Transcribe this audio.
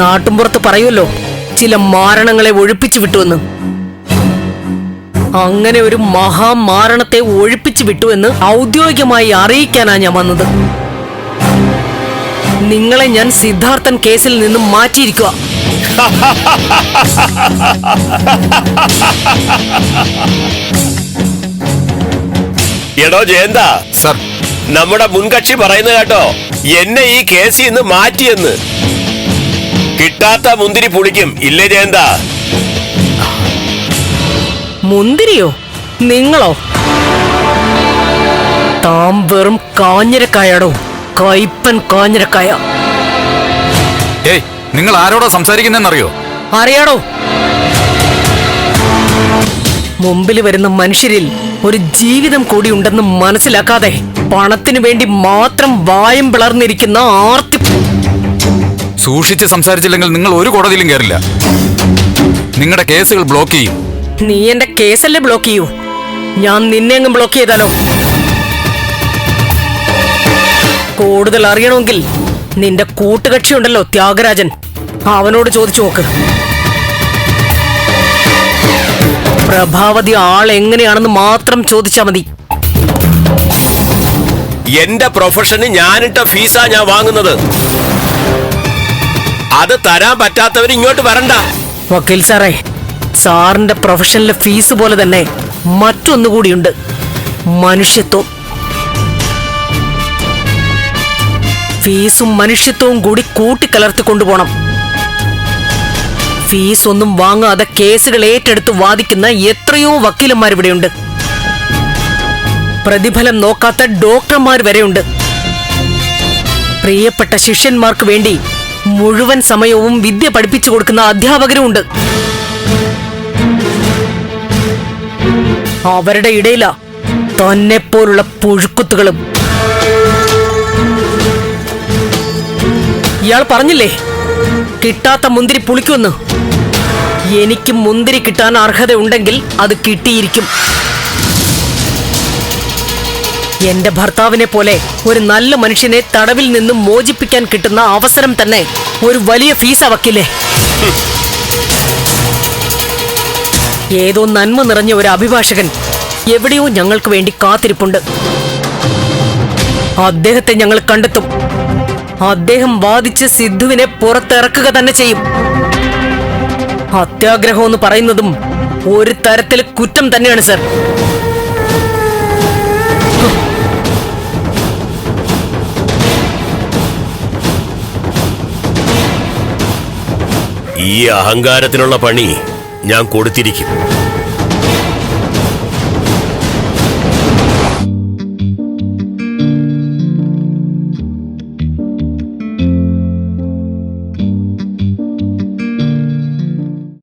നാട്ടുംപുറത്ത് പറയുമല്ലോ ചില മാരണങ്ങളെ ഒഴിപ്പിച്ചു വിട്ടുവെന്ന്. അങ്ങനെ ഒരു മഹാമാരണത്തെ ഒഴിപ്പിച്ചു വിട്ടുവെന്ന് ഔദ്യോഗികമായി അറിയിക്കാനാ ഞാൻ വന്നത്. നിങ്ങളെ ഞാൻ സിദ്ധാർത്ഥൻ കേസിൽ നിന്നും മാറ്റിയിരിക്കുക. എടോ ജയന്ത സർ. നമ്മുടെ മുൻകക്ഷി പറയുന്നത് കേട്ടോ എന്നെ ഈ കേസിൽ നിന്ന് മാറ്റിയെന്ന്. കിട്ടാത്ത മുന്തിരി പുളിക്കും. ഇല്ലേ ജയന്ത? മുന്തിരിയോ? നിങ്ങളോ? താം വെറും കൈപ്പൻ കയ്പൻ കാഞ്ഞിരക്കായ. ഏയ് നിങ്ങൾ ആരോടാ സംസാരിക്കുന്നറിയോ അറിയാടോ? മുമ്പിൽ വരുന്ന മനുഷ്യരിൽ ഒരു ജീവിതം കൂടി ഉണ്ടെന്ന് മനസ്സിലാക്കാതെ പണത്തിനു വേണ്ടി മാത്രം വായം പിളർന്നിരിക്കുന്ന ആർത്തി സൂക്ഷിച്ച് സംസാരിച്ചില്ലെങ്കിൽ നിങ്ങൾ ഒരു കോടതിയിലും കയറില്ല നിങ്ങളുടെ കേസുകൾ ബ്ലോക്ക് ചെയ്യും. നീ എന്റെ കേസല്ലേ ബ്ലോക്ക് ചെയ്യൂ. ഞാൻ നിന്നെ അങ്ങ് ബ്ലോക്ക് ചെയ്താലോ? കൂടുതൽ അറിയണമെങ്കിൽ നിന്റെ കൂട്ടുകക്ഷി ഉണ്ടല്ലോ ത്യാഗരാജൻ. അവനോട് ചോദിച്ചു നോക്ക്. പ്രഭാവതി ആൾ എങ്ങനെയാണെന്ന് മാത്രം ചോദിച്ചാ മതി. എന്റെ പ്രൊഫഷന് ഞാനിട്ട ഫീസാ ഞാൻ വാങ്ങുന്നത്. അത് തരാൻ പറ്റാത്തവർ ഇങ്ങോട്ട് വരണ്ട. വക്കീൽ സാറേ സാറിന്റെ പ്രൊഫഷനിലെ ഫീസ് പോലെ തന്നെ മറ്റൊന്നുകൂടിയുണ്ട് മനുഷ്യത്വം. ഫീസും മനുഷ്യത്വവും കൂടി കൂട്ടിക്കലർത്തി കൊണ്ടുപോകണം. ഫീസ് ഒന്നും വാങ്ങാതെ കേസുകൾ ഏറ്റെടുത്ത് വാദിക്കുന്ന എത്രയോ വക്കീലന്മാർ ഇവിടെയുണ്ട് പ്രതിഫലം നോക്കാത്ത ഡോക്ടർമാർ വരെയുണ്ട്. പ്രിയപ്പെട്ട ശിഷ്യന്മാർക്ക് വേണ്ടി മുഴുവൻ സമയവും വിദ്യ പഠിപ്പിച്ചു കൊടുക്കുന്ന അധ്യാപകരുമുണ്ട്. അവരുടെ ഇടയിലാ തന്നെ പോലുള്ള പുഴുക്കുത്തുകളും. ഇയാൾ പറഞ്ഞില്ലേ കിട്ടാത്ത മുന്തിരി പുളിക്കുമെന്ന്. എനിക്ക് മുന്തിരി കിട്ടാൻ അർഹതയുണ്ടെങ്കിൽ അത് കിട്ടിയിരിക്കും. എന്റെ ഭർത്താവിനെ പോലെ ഒരു നല്ല മനുഷ്യനെ തടവിൽ നിന്നും മോചിപ്പിക്കാൻ കിട്ടുന്ന അവസരം തന്നെ ഒരു വലിയ ഫീസ് വക്കില്ലേ ഏതോ നന്മ നിറഞ്ഞ ഒരു അഭിഭാഷകൻ എവിടെയോ ഞങ്ങൾക്ക് വേണ്ടി കാത്തിരിപ്പുണ്ട്. അദ്ദേഹത്തെ ഞങ്ങൾ കണ്ടെത്തും. അദ്ദേഹം വാദിച്ച് സിദ്ധുവിനെ പുറത്തിറക്കുക തന്നെ ചെയ്യും. അത്യാഗ്രഹം എന്ന് പറയുന്നതും ഒരു തരത്തിൽ കുറ്റം തന്നെയാണ് സർ. ഈ അഹങ്കാരത്തിനുള്ള പണി ഞാൻ കൊടുത്തിരിക്കും.